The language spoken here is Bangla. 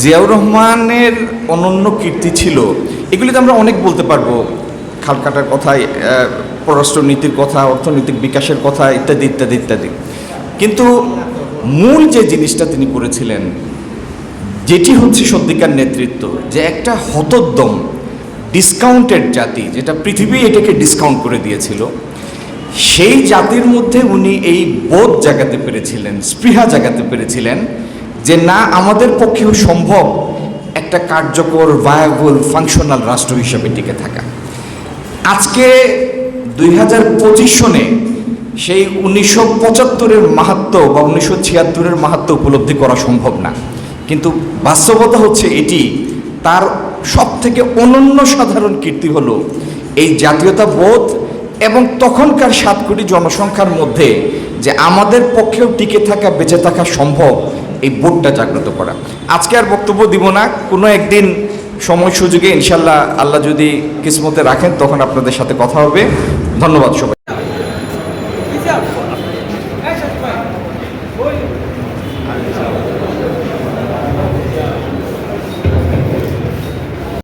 জিয়াউর রহমানের অনন্য কীর্তি ছিল। এগুলিতে আমরা অনেক বলতে পারব। খাল কাটার কথা পররাষ্ট্রনীতির কথা, অর্থনৈতিক বিকাশের কথা, ইত্যাদি ইত্যাদি ইত্যাদি। কিন্তু মূল যে জিনিসটা তিনি করেছিলেন, যেটি হচ্ছে সত্যিকার নেতৃত্ব, যে একটা হতোদ্যম ডিসকাউন্টেড জাতি, যেটা পৃথিবী এটাকে ডিসকাউন্ট করে দিয়েছিল, সেই জাতির মধ্যে উনি এই বোধ জাগাতে পেরেছিলেন, স্পৃহা জাগাতে পেরেছিলেন যে না, আমাদের পক্ষেও সম্ভব একটা কার্যকর ভায়াবল ফাংশনাল রাষ্ট্র হিসেবে টিকে থাকা। আজকে দুই হাজার পঁচিশ সনে সেই উনিশশো পঁচাত্তরের মাহাত্ম বা উনিশশো ছিয়াত্তরের মাহাত্ম উপলব্ধি করা সম্ভব না। কিন্তু বাস্তবতা হচ্ছে এটি, তার সব থেকে অনন্য সাধারণ কীর্তি হলো এই জাতীয়তা বোধ এবং তখনকার সাত কোটি জনসংখ্যার মধ্যে যে আমাদের পক্ষেও টিকে থাকা, বেঁচে থাকা সম্ভব এই বোধটা জাগ্রত করা। আজকে আর বক্তব্য দিব না, কোনো একদিন সময় সুযোগে ইনশাল্লাহ আল্লাহ যদি কিসমতে রাখেন, তখন আপনাদের সাথে কথা হবে। ধন্যবাদ সবাই